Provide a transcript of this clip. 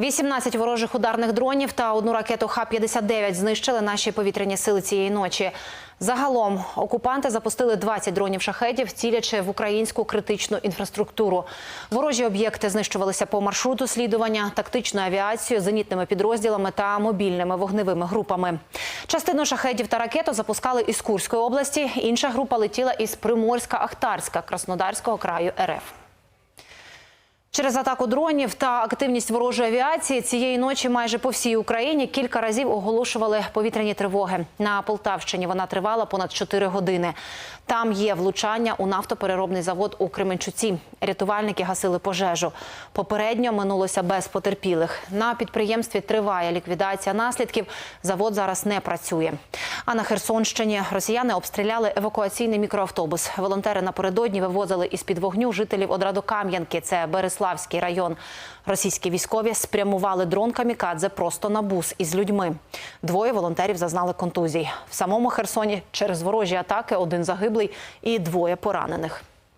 18 ворожих ударних дронів та одну ракету Х-59 знищили наші повітряні сили цієї ночі. Загалом окупанти запустили 20 дронів шахетів, цілячи в українську критичну інфраструктуру. Ворожі об'єкти знищувалися по маршруту слідування, тактичною авіацією, зенітними підрозділами та мобільними вогневими групами. Частину шахетів та ракету запускали із Курської області. Інша група летіла із Приморська-Ахтарська Краснодарського краю РФ. Через атаку дронів та активність ворожої авіації цієї ночі майже по всій Україні кілька разів оголошували повітряні тривоги. На Полтавщині вона тривала понад 4 години. Там є влучання у нафтопереробний завод у Кременчуці. Рятувальники гасили пожежу. Попередньо минулося без потерпілих. На підприємстві триває ліквідація наслідків. Завод зараз не працює. А на Херсонщині росіяни обстріляли евакуаційний мікроавтобус. Волонтери напередодні вивозили із під вогню жителів Одрадокам'янки. Це Береславський район. Російські військові спрямували дрон камікадзе просто на бус із людьми. Двоє волонтерів зазнали контузій. В самому Херсоні через ворожі атаки один загиблий і двоє поранених.